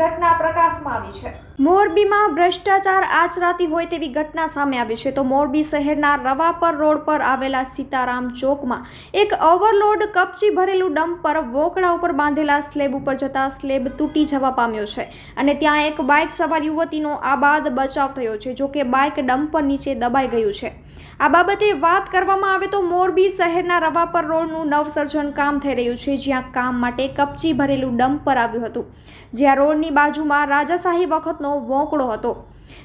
આવી છે. મોરબીમાં ભ્રષ્ટાચાર આચરાતી હોય તેવી ઘટના સામે આવી છે. તો મોરબી શહેરના રવાપર રોડ પર આવેલા સીતારામ ચોકમાં એક ઓવરલોડ કપચી ભરેલું ડમ્પર વોકડા ઉપર બાંધેલા સ્લેબ ઉપર જતા સ્લેબ તૂટી જવા પામ્યો છે. અને ત્યાં એક બાઇક સવાર યુવતીનો આબાદ બચાવ થયો છે જોકે બાઇક ડમ્પર નીચે દબાઈ ગયું છે. આ બાબતે વાત કરવામાં આવે તો મોરબી શહેરના રવાપર રોડનું નવસર્જન કામ થઈ રહ્યું છે, જ્યાં કામ માટે કપચી ભરેલું ડમ્પર આવ્યું હતું. જ્યાં રોડની બાજુમાં રાજાશાહી વખતનો વોંકળો હતો,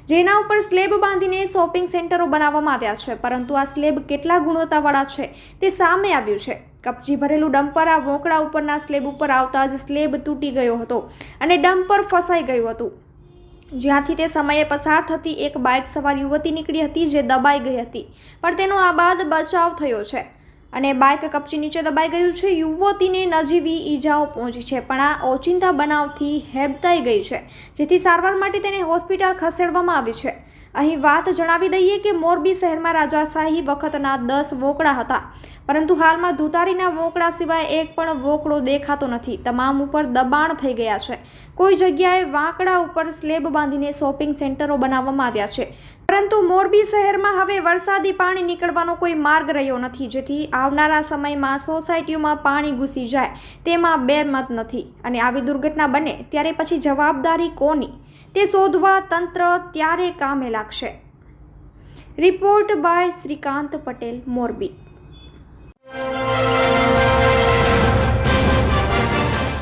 જેના ઉપર સ્લેબ બાંધીને શોપિંગ સેન્ટરો બનાવવામાં આવ્યા છે. પરંતુ આ સ્લેબ કેટલા ગુણવત્તાવાળા છે તે સામે આવ્યું છે. કપચી ભરેલું ડમ્પર આ વોંકળા ઉપરના સ્લેબ ઉપર આવતા જ સ્લેબ તૂટી ગયો હતો અને ડમ્પર ફસાઈ ગયું હતું. જ્યાંથી તે સમયે પસાર થતી એક બાઇક સવાર યુવતી નીકળી હતી જે દબાઈ ગઈ હતી, પણ તેનો આબાદ બચાવ થયો છે. અને બાઇક કપચી નીચે દબાઈ ગયું છે. યુવતીને નજીવી ઈજાઓ પહોંચી છે, પણ આ ઓચિંતા બનાવથી હેબતાઈ ગઈ છે, જેથી સારવાર માટે તેને હોસ્પિટલ ખસેડવામાં આવી છે. અહીં વાત જણાવી દઈએ કે મોરબી શહેરમાં રાજાશાહી વખતના દસ વોકડા હતા, પરંતુ હાલમાં ધુતારીના વોકડા સિવાય એક પણ વોકડો દેખાતો નથી. તમામ ઉપર દબાણ થઈ ગયા છે. કોઈ જગ્યાએ વાંકડા ઉપર સ્લેબ બાંધીને શોપિંગ સેન્ટરો બનાવવામાં આવ્યા છે. પરંતુ મોરબી શહેરમાં હવે વરસાદી પાણી નીકળવાનો કોઈ માર્ગ રહ્યો નથી. જેથી આવનારા સમયમાં સોસાયટીઓમાં પાણી ઘૂસી જાય તેમાં બે મત નથી. અને આવી દુર્ઘટના બને ત્યારે પછી જવાબદારી કોની? તે શોધવા તંત્ર ત્યારે કામે લાગશે. Report by Shrikant Patel, Morbi.